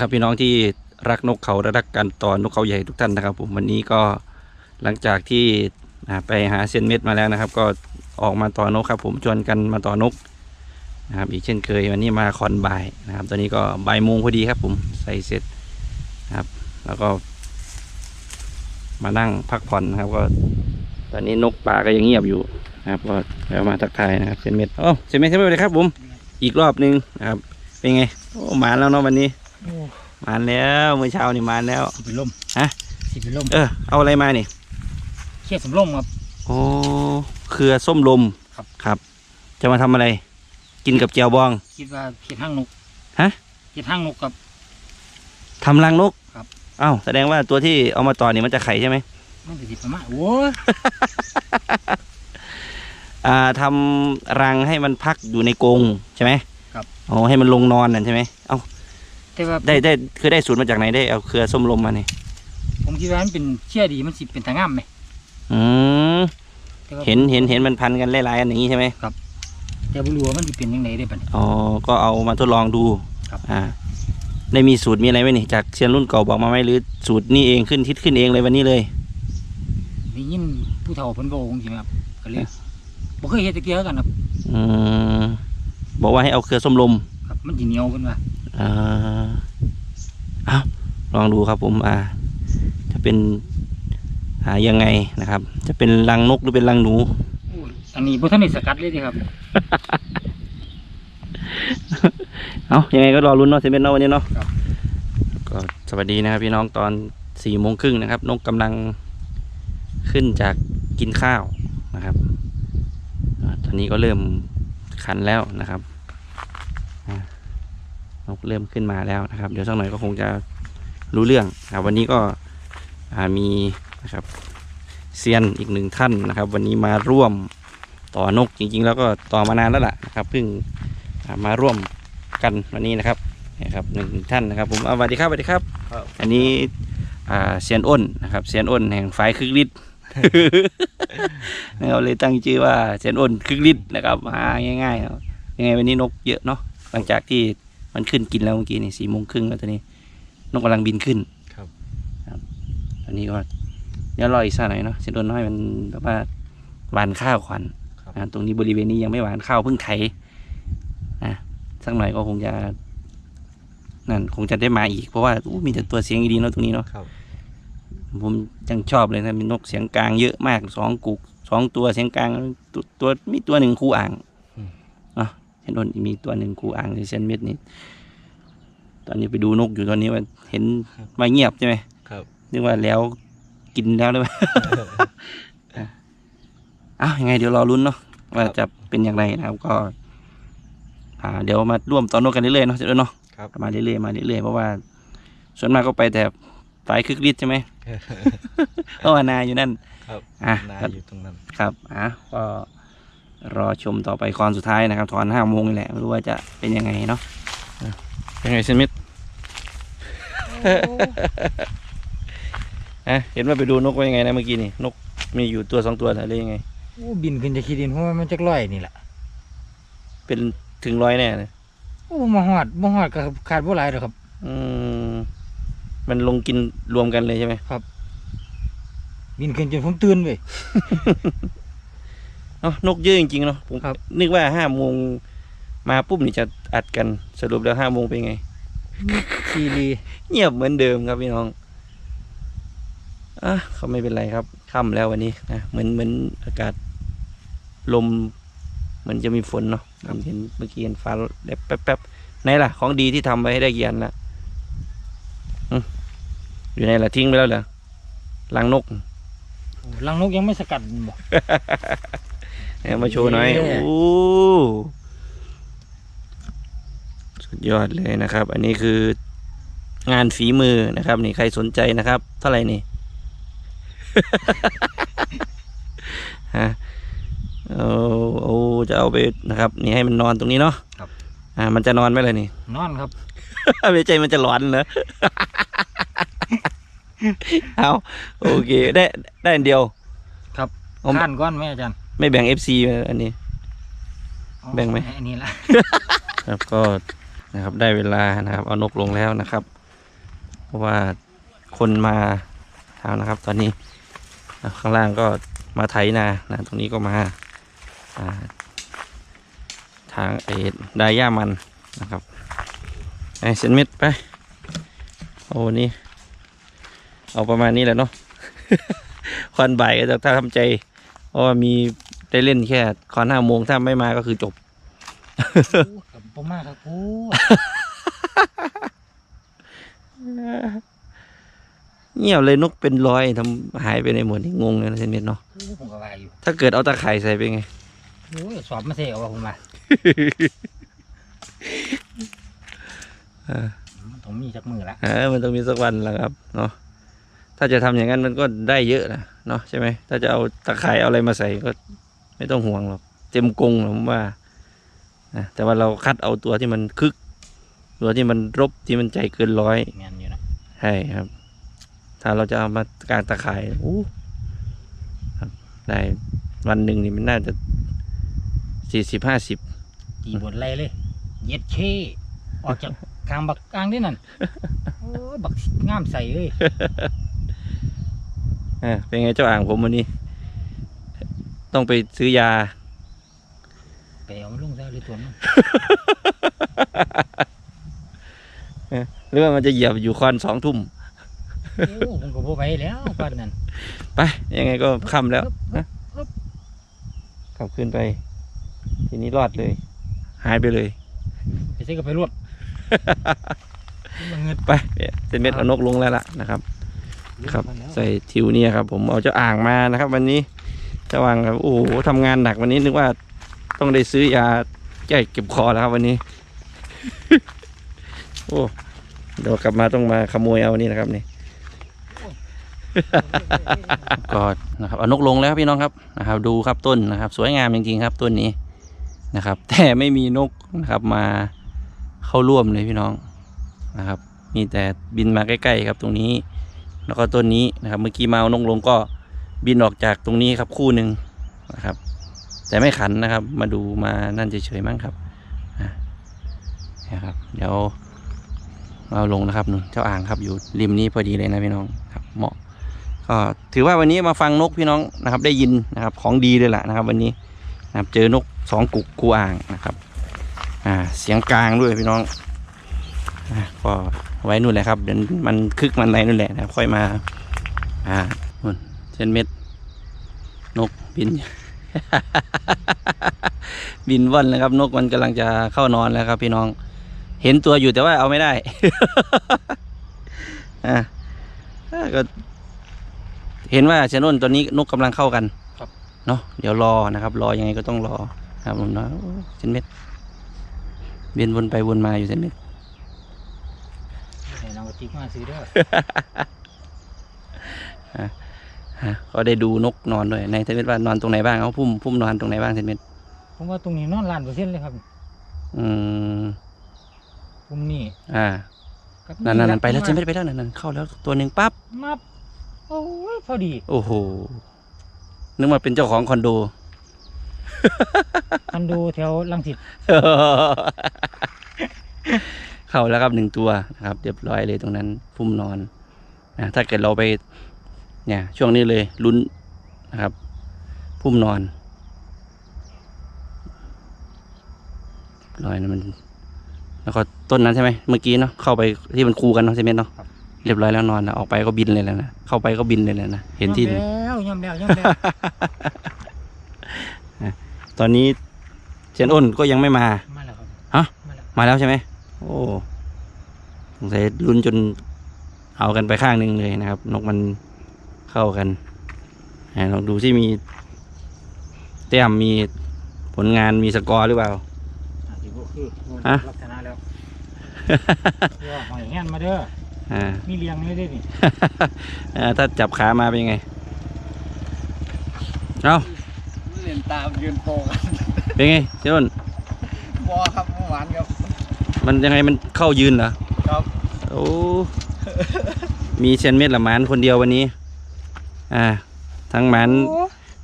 ครับพี่น้องที่รักนกเขาและรักการต่อนกเขาใหญ่ทุกท่านนะครับผมวันนี้ก็หลังจากที่ไปหาเซยนเม็ดมาแล้วนะครับ ก็ออกมาต่อนกครับ ผมชวนกันมาต่อนกนะครับ อีกเช่นเคยวันนี้มาคอนบ่ายนะครับ ตอนนี้ก็บ่ายโมงพอดีครับ ผมใส่เสร็จนะครับ แล้วก็ มานั่งพักผ่อนนะครับ ก็ ตอนนี้นกป่าก็ยังเงียบอยู่นะครับก็แล้วมาทักทายนะครับเซนเม็ดโอ้เซนเม็ดเซนเม็ดเลยครับ ผม อีกรอบหนึงนะครับ เป็นไงโอ้หมาแล้วเนาะวันนี้ มานแล้วเมื่อเช้านี่หมานแล้วสิบเป็นลมฮะสิบเป็นลมเออเอาอะไรมานี่เขี้ยสำลมครับโอ้เครือส้มลมครับครับ จะมาทำอะไร กินกับแจวบอง คิดว่าเขียดห้างนกฮะเขียดห้างนกครับทำรังนกครับอ้าวแสดงว่าตัวที่เอามาต่อนี่มันจะไข่ใช่ไหมมันจะสิประมาณโอ้ยอ่าทำรังให้มันพักอยู่ในกรงใช่ไหมครับอ๋อให้มันลงนอนนั่นใช่ไหมเอ้า แต่ว่าได้ได้คือได้สูตรมาจากไหนได้เอาเครือส้มลมมาเนี่ยผมคิดว่ามันเป็นเขี้ยดีมันสิเป็นทางงามไหมอืมแต่ว่าเห็นเห็นเห็นมันพันกันหลายๆอันอย่างนี้ใช่ไหมแต่บ่รู้ว่ามันสิเป็นยังไงได้ปะเนี่ย อ๋อก็เอามาทดลองดูครับ อ่าได้มีสูตรมีอะไรไหมนี่จากเซียนรุ่นเก่าบอกมาไหมหรือสูตรนี่เองขึ้นทิศขึ้นเองเลยวันนี้เลย ได้ยินผู้เฒ่าเพิ่นบอกจริงๆครับก็เลยบ่เคยเฮ็ดตะเกียบกันครับอืมบอกว่าให้เอาเครือส้มลมครับ มันสิเหนียวเพิ่นว่า อ่าเอาลองดูครับผมอ่าจะเป็นอ่ายังไงนะครับ จะเป็นรังนกหรือเป็นรังหนูโอ้ยอันนี้บ่ทันได้สกัดเลยเด้ครับ เอายังไงก็รอรุ้นเนาะเซเว่นเนาะวันนี้เนาะครับ ก็สวัสดีนะครับพี่น้องตอนสี่โมงครึ่งนะครับ นกกำลังขึ้นจากกินข้าวนะครับอ่าตอนนี้ก็เริ่มขันแล้วนะครับอ่า นกเริ่มขึ้นมาแล้วนะครับ เดี๋ยวสักหน่อยก็คงจะรู้เรื่องนะครับวันนี้ก็อ่ามีนะครับเซียนอีกหนึ่งท่านนะครับ วันนี้มาร่วมต่อนกจริงๆ แล้วก็ต่อมานานแล้วล่ะนะครับเพิ่งอ่ามาร่วมกันวันนี้นะครับนะครับหนึ่งท่านนะครับ ผมเอาสวัสดีครับสวัสดีครับครับอันนี้อ่าเซียนอ้นนะครับเซียนอ้นแห่งฝ่ายคึกฤทธิ์เราเลยตั้งชื่อว่าเซียนอ้นคึกฤทธิ์นะครับหาง่ายๆเนาะยังไงวันนี้นกเยอะเนาะหลังจากที่ มันขึ้นกินแล้วเมื่อกี้นี่สี่โมงครึ่งแล้วตอนนี้นกกำลังบินขึ้นครับ ครับตอนนี้ก็เดี๋ยวรออีกสักหน่อยเนาะเซียนอ้นน้อยมันแบบว่าหวานข้าวขวัญครับอ่าตรงนี้บริเวณนี้ยังไม่หวานข้าวเพิ่งไถนะสักหน่อยก็คงจะนั่นคงจะได้มาอีกเพราะว่าอู้มีแต่ตัวเสียงดีๆเนาะตรงนี้เนาะครับผมยังชอบเลยนะมีนกเสียงกลางเยอะมากสองกุกสองตัวเสียงกลางตัวตัวมีตัวหนึ่งคู่อ่างอะเห็ นโดนมีตัวหนึ่งคู่อ่างในเซนเม็ดนี่ตอนนี้ไปดูนกอยู่ตอนนี้ว่าเห็นมาเงียบใช่ไหมครับนึกว่าแล้วกินแล้วหรือเปล่าอ้าวยังไงเดี๋ยวรอลุ้นเนาะว่าจะเป็นอย่างไรนะครับก็ อ่า เดี๋ยวมาร่วมตอนนกกันเรื่อยๆเนาะเดี๋ยวเนาะครับมาเรื่อยๆมาเรื่อยๆเพราะว่า ส่วนมากก็ไปแต่สายคึกฤทธิ์ใช่ไหมเพราะว่านาอยู่นั่น ครับอะนาอยู่ตรงนั้น ครับอะก็ รอชมต่อไปคอนสุดท้ายนะครับตอนห้าโมงนี่แหละไม่รู้ว่าจะเป็นยังไงเนาะอะยังไงเซนมิดอะเห็นว่าไปดูนกว่ายังไงนะเมื่อกี้นี่นกมีอยู่ตัวสองตัวหรือยังไงโอ้บินขึ้นจากขี้ดินเพราะว่ามันจักร้อยนี่แหละเป็นถึงร้อยแน่เลยโอ้บ่ฮอดบ่ฮอดก็ขาดบ่หลายดอกครับ อืมมันลงกินรวมกันเลยใช่ไหมบินขึ้นจนผมตื่นเว้ย เนาะนกเยอะจริงๆเนาะผมครับ นึกว่าห้าโมงมาปุ๊บนี่จะอัดกันสรุปแล้วห้าโมงเป็นไง ซีรีเงียบเหมือนเดิมครับพี่น้องอะเขาไม่เป็นไรครับค่ำแล้ววันนี้นะเหมือนเหมือนอากาศลมเหมือนจะมีฝนเนาะผมเห็นเมื่อกี้เห็นฟ้าแป๊บแป๊บๆไหนล่ะ ของดีที่ทำไว้ให้ได้กี่อันละอืมอยู่ไหนล่ะทิ้งไปแล้วเหรอลังนกลังนกยังไม่สกัดบ่ เอามาโชว์หน่อยเย้โอ้ สุดยอดเลยนะครับ อันนี้คืองานฝีมือนะครับ นี่ใครสนใจนะครับ เท่าไหร่นี่ฮะเอาเอาจะเอาไปนะครับ นี่ให้มันนอนตรงนี้เนาะครับ อ่า มันจะนอนไหมล่ะนี่ นอนครับ ไม่ใจมันจะร้อนเหรอ เอาโอเค ได้ได้อันเดียว ครับเอาข้านก้อนไหมอาจารย์ ไม่แบ่งเอฟซีอันนี้เอาแบ่งไหมอันนี้ละครับก็นะครับได้เวลานะครับ เอานกลงแล้วนะครับ เพราะว่าคนมาทางนะครับ ตอนนี้อะข้างล่างก็มาไถนานะตรงนี้ก็มาอ่าทางเอ็ดไดย่ามันนะครับไอเซนเม็ดไปโอ้นี่เอาประมาณนี้แหละเนาะควันบ่ายก็จะถ้าทำใจเพราะว่ามี ได้เล่นแค่คอนห้าโมงถ้าไม่มาก็คือจบกับผมมากครับกูเงียบเลยนกเป็นร้อยทำหายไปในหมดนี่งงเลยนะเซนเม็ดเนาะผมก็ว่าอยู่ถ้าเกิดเอาตะไคร่ใส่ไปไงโอ้ยสอบมาเสียว่าผมว่าเออมันต้องมีจักมือละเออมันต้องมีสักวันแหละครับเนาะถ้าจะทำอย่างนั้นมันก็ได้เยอะนะเนาะใช่ไหมถ้าจะเอาตะไคร่เอาอะไรมาใส่ก็ ไม่ต้องห่วงหรอกเต็มกรงหรอกผมว่านะแต่ว่าเราคัดเอาตัวที่มันคึก ตัวที่มันรบที่มันใจเกินร้อยแมนอยู่นะใช่ครับ ถ้าเราจะเอามากางตะไคร่อู้ครับได้วันหนึ่งนี่มันน่าจะสี่สิบห้าสิบตีบทไรเลย เย็ดเคออกจากกลางบักกลางนี่นั่นโอ้ยบักงามใส่เลย อ่าเป็นไงเจ้าอ่างผมวันนี้ ต้องไปซื้อยา ไปเอามันลงซะเลยตัวมันหรือว่ามันจะเหยียบอยู่คอนสองทุ่มโอ้ผมก็บ่ไปแล้วก่อนนั้นไป ยังไงก็ค่ำแล้วนะขับขึ้นไป ทีนี้รอดเลย หายไปเลยไปใส่ก็ไปรวดมันเงินไปเซนเม็ดเอานกลงแล้วล่ะนะครับ ครับ ใส่ทิวเนี่ยครับ ผมเอาเจ้าอ่างมานะครับ วันนี้เจ้าอ่างครับโอ้โหทำงานหนักวันนี้นึกว่าต้องได้ซื้อยาแก้เก็บคอแล้วครับวันนี้ โอ้เดี๋ยวกลับมาต้องมาขโมยเอานี่นะครับนี่ก็นะครับเอานกลงแล้วครับพี่น้องครับนะครับ ดูครับต้นนะครับ สวยงามจริงๆครับต้นนี้นะครับ แต่ไม่มีนกนะครับมาเข้าร่วมเลยพี่น้องนะครับ มีแต่บินมาใกล้ๆครับตรงนี้ แล้วก็ต้นนี้นะครับ เมื่อกี้มาเอานกลงก็ บินออกจากตรงนี้ครับคู่หนึ่งนะครับ แต่ไม่ขันนะครับ มาดูมานั่นเฉยๆมั้งครับนะครับ เดี๋ยวเอาลงนะครับนู่นเจ้าอ่างครับอยู่ริมนี้พอดีเลยนะพี่น้องครับ เหมาะก็ถือว่าวันนี้มาฟังนกพี่น้องนะครับ ได้ยินนะครับของดีเลยแหละนะครับ วันนี้นะครับเจอนกสองกุกกูอ่างนะครับ อ่าเสียงกลางด้วยพี่น้องอ่าก็ไว้นู่นแหละครับเดี๋ยวมันคึกมันอะไรนู่นแหละนะค่อยมาอ่า เส้นเม็ด นกบิน บินว่อนแล้วครับ นกมันกำลังจะเข้านอนแล้วครับ พี่น้อง เห็นตัวอยู่แต่ว่าเอาไม่ได้ อ่าอ่าก็เห็นว่าเชนนนตัวนี้นกกำลังเข้ากันครับเนาะเดี๋ยวรอนะครับ รอยังไงก็ต้องรอครับผมเนาะโอ้เส้นเม็ดเบียนวนไปวนมาอยู่เส้นเม็ดให้นางกติกมาซื้อเด้อ ฮะก็ได้ดูนกนอนด้วยในเส้นเม็ดว่านอนตรงไหนบ้างเขาพุ่มพุ่มนอนตรงไหนบ้างเส้นเม็ดผมว่าตรงนี้นอนล้านเปอร์เซ็นต์เลยครับอืมผมนี่อ่ากับนั่นนั่นนั่นไปแล้วมาเส้นเม็ดไปแล้วนั่นนั่นเข้าแล้วตัวหนึ่งปั๊บมาโอ้ยพอดี โอ้โหนึกว่าเป็นเจ้าของคอนโดคอนโดแถวลังสิตเข้าแล้วครับหนึ่งตัวนะครับ เรียบร้อยเลยตรงนั้น พุ่มนอนนะถ้าเกิดเราไป เนี่ยช่วงนี้เลยลุ้นนะครับ พุ่มนอนเรียบร้อยนะมัน แล้วก็ต้นนั้นใช่ไหมเมื่อกี้เนาะเข้าไปที่มันคูกันเนาะใช่ไหมเนาะเรียบร้อยแล้วนอนนะออกไปก็บินเลยแล้วนะเข้าไปก็บินเลยแล้วนะเห็นที่ยอมแล้วยอมแล้วยอมแล้วตอนนี้เชนอ้นก็ยังไม่มามาแล้วครับฮะมาแล้วมาแล้วใช่ไหมโอ้สงสัยลุ้นจนเอากันไปข้างหนึ่งเลยนะครับ นกมัน เข้ากันอ่าลองดูที่มี แต้มมีผลงานมีสกอร์หรือเปล่าอะสิบ่คือฮะลักษณะแล้วเดี๋ยวหอยแห้นมาเด้ออ่ามีเลี้ยงเลยเด้อนี่อ่าถ้าจับขามาเป็นยังไง เอาเล่นตามยืนโปงกันเป็นไงเจ้าอ้นบอครับเมื่อวานครับ มันยังไงมันเข้ายืนเหรอ ครับ โอ้ มีเชนเม็ดละหมานคนเดียววันนี้ อ่าทั้งหมาน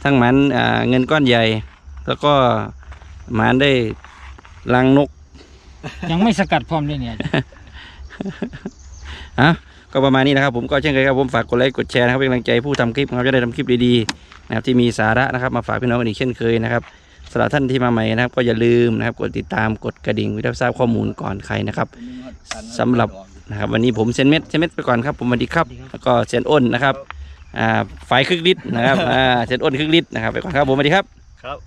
ทั้งหมานอ่าเงินก้อนใหญ่ แล้วก็หมานได้ลังนก ยังไม่สกัดพร้อมเลยเนี่ยฮะก็ก็ประมาณนี้นะครับผมก็เช่นเคยครับผมฝากกดไลค์กดแชร์นะครับเป็นกำลังใจผู้ทำคลิปนะครับจะได้ทำคลิปดีๆนะครับที่มีสาระนะครับ มาฝากพี่น้องกันอีกเช่นเคยนะครับสำหรับท่านที่มาใหม่นะครับ ก็อย่าลืมนะครับกดติดตามกดกระดิ่งเพื่อทราบข้อมูลก่อนใครนะครับสำหรับนะครับวันนี้ผมเซนเม็ดเซนเม็ดไปก่อนครับผมสวัสดีครับ แล้วก็เซนอ้นนะครับ อ่าไฟครึ่งลิตรนะครับอ่าเซนอ้นครึ่งลิตรนะครับไปก่อนครับผมสวัสดีครับครับ